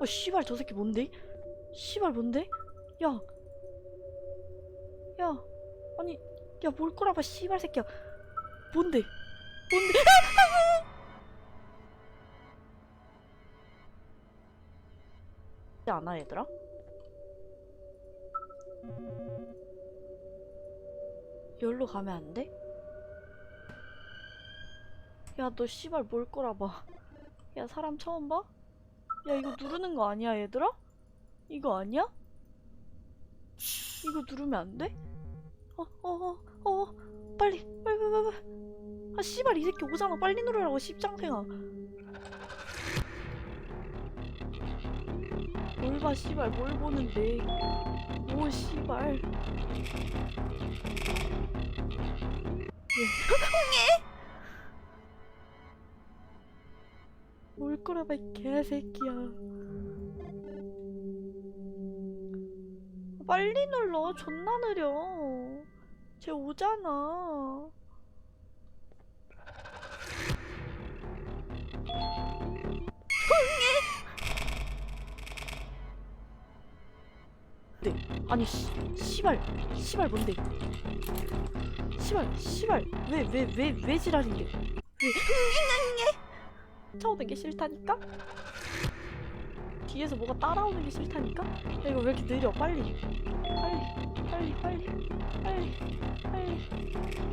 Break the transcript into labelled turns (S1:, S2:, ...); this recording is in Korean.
S1: 어 씨발 저 새끼 뭔데? 씨발 뭔데? 야. 야. 아니 야 뭘 꼬라봐 씨발 새끼야. 뭔데? 뭔데? 않아 얘들아? 여기로 가면 안 돼? 야 너 씨발 뭘 꼬라봐 야 사람 처음 봐? 야 이거 누르는 거 아니야 얘들아? 이거 아니야? 이거 누르면 안 돼? 어 어 어어 빨리 빨리 빨리 빨리 빨리. 아 씨발 이 새끼 오잖아 빨리 누르라고 십장생아 뭘봐 씨발 뭘 보는데 오 씨발 뭘 거라봐 이 개새끼야. 빨리 눌러 존나 느려. 쟤 오잖아. 네 아니 씨 씨발 씨발 뭔데? 씨발 씨발 왜 왜 왜 왜 지랄인데? 왜 쫓아오는 게 싫다니까? 뒤에서 뭐가 따라오는 게 싫다니까? 야, 이거 왜 이렇게 느려? 빨리. 빨리. 빨리, 빨리. 빨리. 빨리.